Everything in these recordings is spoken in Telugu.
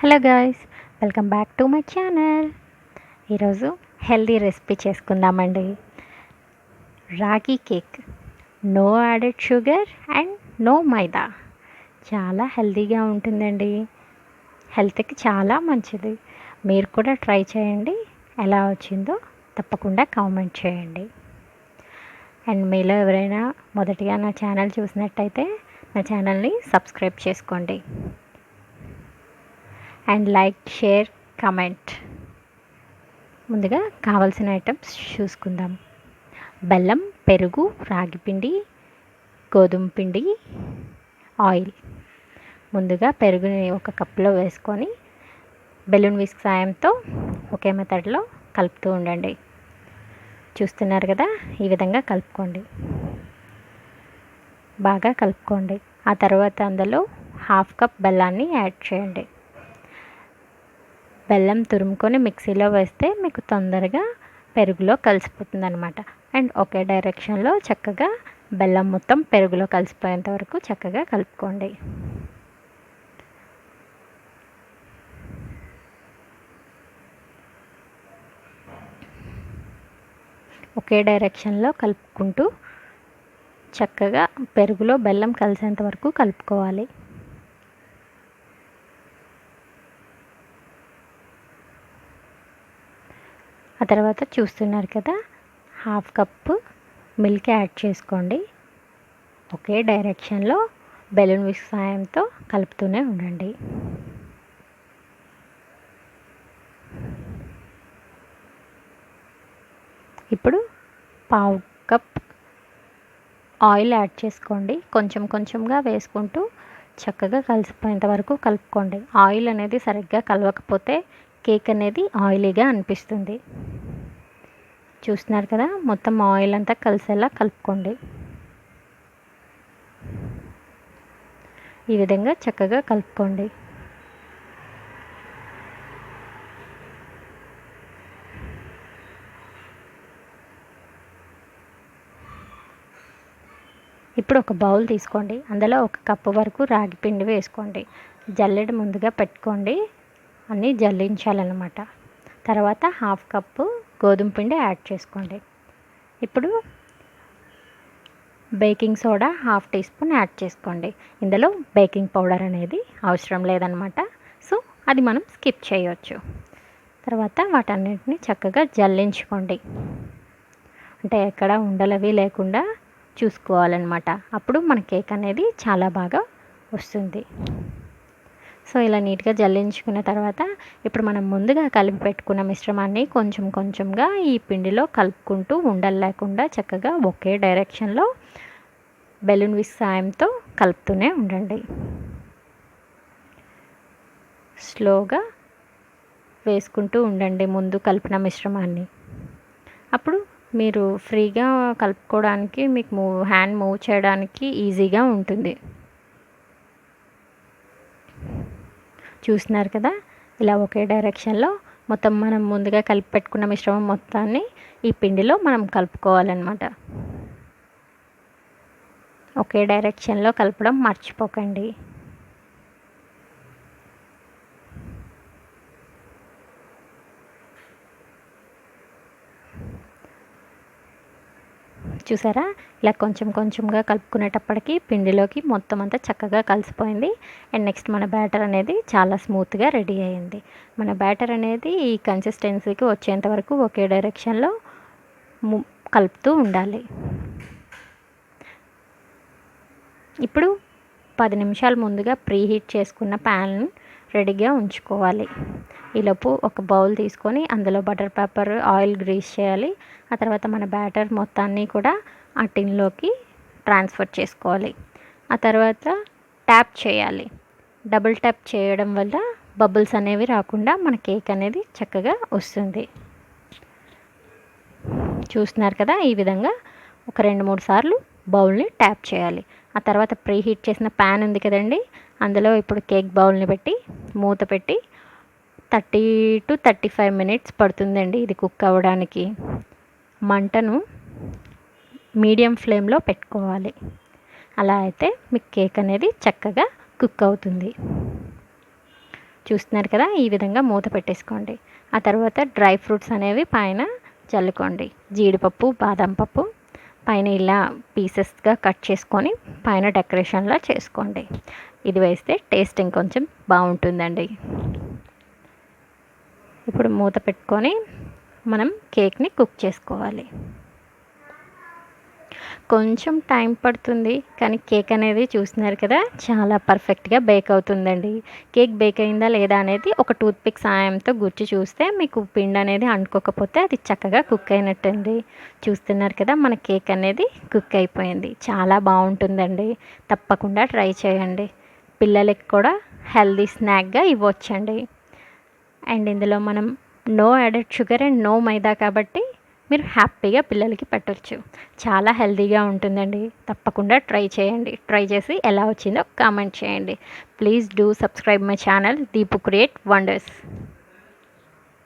Hello guys welcome back to my channel. ఈరోజు హెల్దీ రెసిపీ చేసుకుందామండి. Ragi cake. No added sugar and no maida. చాలా హెల్దీగా ఉంటుందండి. హెల్త్కి చాలా మంచిది. మీరు కూడా ట్రై చేయండి. ఎలా వచ్చిందో తప్పకుండా కామెంట్ చేయండి. అండ్ మీలో ఎవరైనా మొదటిగా నా ఛానల్ చూసినట్టయితే నా ఛానల్ని సబ్స్క్రైబ్ చేసుకోండి. And like share comment. ముందుగా కావాల్సిన ఐటమ్స్ చూసుకుందాం. బెల్లం పెరుగు రాగి పిండి గోధుమ పిండి ఆయిల్. ముందుగా పెరుగుని ఒక కప్లో వేసుకొని బెలూన్ విస్క్ సాయంతో ఒకే మెథడ్లో కలుపుతూ ఉండండి. చూస్తున్నారు కదా ఈ విధంగా కలుపుకోండి. బాగా కలుపుకోండి. ఆ తర్వాత అందులో హాఫ్ కప్ బెల్లాన్ని యాడ్ చేయండి. బెల్లం తురుముకొని మిక్సీలో వేస్తే మీకు తొందరగా పెరుగులో కలిసిపోతుంది అనమాట అండ్ ఒకే డైరెక్షన్లో చక్కగా బెల్లం మొత్తం పెరుగులో కలిసిపోయేంత వరకు చక్కగా కలుపుకోండి. ఒకే డైరెక్షన్లో కలుపుకుంటూ చక్కగా పెరుగులో బెల్లం కలిసేంత వరకు కలుపుకోవాలి. తర్వాత చూస్తున్నారు కదా హాఫ్ కప్పు మిల్క్ యాడ్ చేసుకోండి. ఒకే డైరెక్షన్లో బెలూన్ విస్క్ సాయంతో కలుపుతూనే ఉండండి. ఇప్పుడు పావు కప్ ఆయిల్ యాడ్ చేసుకోండి. కొంచెం కొంచెంగా వేసుకుంటూ చక్కగా కలిసిపోయేంత వరకు కలుపుకోండి. ఆయిల్ అనేది సరిగ్గా కలవకపోతే కేక్ అనేది ఆయిలీగా అనిపిస్తుంది. చూస్తున్నారు కదా మొత్తం ఆయిల్ అంతా కలిసేలా కలుపుకోండి. ఈ విధంగా చక్కగా కలుపుకోండి. ఇప్పుడు ఒక బౌల్ తీసుకోండి. అందులో ఒక కప్పు వరకు రాగి పిండి వేసుకోండి. జల్లెడ ముందుగా పెట్టుకోండి. అన్నీ జల్లించాలన్నమాట. తర్వాత హాఫ్ కప్పు గోధుమ పిండి యాడ్ చేసుకోండి. ఇప్పుడు baking soda half teaspoon add చేసుకోండి. ఇందులో బేకింగ్ పౌడర్ అనేది అవసరం లేదనమాట సో అది మనం స్కిప్ చేయవచ్చు తర్వాత వాటన్నిటిని చక్కగా జల్లించుకోండి. అంటే ఎక్కడ ఉండలవి లేకుండా చూసుకోవాలన్నమాట. అప్పుడు మన కేక్ అనేది చాలా బాగా వస్తుంది. సో ఇలా నీట్గా జల్లించుకున్న తర్వాత ఇప్పుడు మనం ముందుగా కలిపి పెట్టుకున్న మిశ్రమాన్ని కొంచెం కొంచెంగా ఈ పిండిలో కలుపుకుంటూ ఉండలు లేకుండా చక్కగా ఒకే డైరెక్షన్లో బెలూన్ విస్ సాయంతో కలుపుతూనే ఉండండి. స్లోగా వేసుకుంటూ ఉండండి ముందు కలిపిన మిశ్రమాన్ని. అప్పుడు మీరు ఫ్రీగా కలుపుకోవడానికి మీకు మూవ్ హ్యాండ్ మూవ్ చేయడానికి ఈజీగా ఉంటుంది. చూసినారు కదా? ఇలా ఒకే డైరెక్షన్లో మొత్తం మనం ముందుగా కలిపి పెట్టుకున్న మిశ్రమం మొత్తాన్ని ఈ పిండిలో మనం కలుపుకోవాలన్నమాట. ఒకే డైరెక్షన్లో కలపడం మర్చిపోకండి. చూసారా? ఇలా కొంచెం కొంచెంగా కలుపుకునేటప్పటికి పిండిలోకి మొత్తం అంతా చక్కగా కలిసిపోయింది. అండ్ నెక్స్ట్ మన బ్యాటర్ అనేది చాలా స్మూత్గా రెడీ అయింది. మన బ్యాటర్ అనేది ఈ కన్సిస్టెన్సీకి వచ్చేంత వరకు ఒకే డైరెక్షన్లో కలుపుతూ ఉండాలి. ఇప్పుడు పది నిమిషాలు ముందుగా ప్రీ హీట్ చేసుకున్న ప్యాన్ రెడీగా ఉంచుకోవాలి. ఈలోపు ఒక బౌల్ తీసుకొని అందులో బటర్ పేపర్ ఆయిల్ గ్రీస్ చేయాలి. ఆ తర్వాత మన బ్యాటర్ మొత్తాన్ని కూడా ఆ టిన్లోకి ట్రాన్స్ఫర్ చేసుకోవాలి. ఆ తర్వాత ట్యాప్ చేయాలి. డబుల్ ట్యాప్ చేయడం వల్ల బబుల్స్ అనేవి రాకుండా మన కేక్ అనేది చక్కగా వస్తుంది. చూస్తున్నారు కదా ఈ విధంగా ఒక రెండు మూడు సార్లు బౌల్ని ట్యాప్ చేయాలి. ఆ తర్వాత ప్రీ హీట్ చేసిన ప్యాన్ ఉంది కదండి అందులో ఇప్పుడు కేక్ బౌల్ని పెట్టి మూత పెట్టి thirty to thirty five minutes పడుతుందండి ఇది కుక్ అవ్వడానికి. మంటను మీడియం ఫ్లేమ్లో పెట్టుకోవాలి. అలా అయితే మీకు కేక్ అనేది చక్కగా కుక్ అవుతుంది. చూస్తున్నారు కదా ఈ విధంగా మూత పెట్టేసుకోండి. ఆ తర్వాత డ్రై ఫ్రూట్స్ అనేవి పైన చల్లుకోండి. జీడిపప్పు బాదం పప్పు పైన ఇలా పీసెస్గా కట్ చేసుకొని పైన డెకరేషన్లా చేసుకోండి. ఇది వేస్తే టేస్ట్ ఇంకొంచెం బాగుంటుందండి. ఇప్పుడు మూత పెట్టుకొని మనం కేక్ని కుక్ చేసుకోవాలి. కొంచెం టైం పడుతుంది కానీ కేక్ అనేది చూస్తున్నారు కదా చాలా పర్ఫెక్ట్గా బేక్ అవుతుందండి. కేక్ బేక్ అయిందా లేదా అనేది ఒక టూత్పిక్ సాయంతో గుర్చి చూస్తే మీకు పిండి అనేది అంటుకోకపోతే అది చక్కగా కుక్ అయినట్టండి. చూస్తున్నారు కదా మన కేక్ అనేది కుక్ అయిపోయింది. చాలా బాగుంటుందండి. తప్పకుండా ట్రై చేయండి. పిల్లలకి కూడా హెల్దీ స్నాక్గా ఇవ్వచ్చండి. అండ్ ఇందులో మనం no added sugar and no maida కాబట్టి మీరు హ్యాపీగా పిల్లలకి పెట్టవచ్చు చాలా హెల్తీగా ఉంటుందండి. తప్పకుండా ట్రై చేయండి. ట్రై చేసి ఎలా వచ్చిందో కామెంట్ చేయండి. Please do subscribe my channel. Deepu create wonders.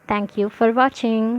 Thank you for watching.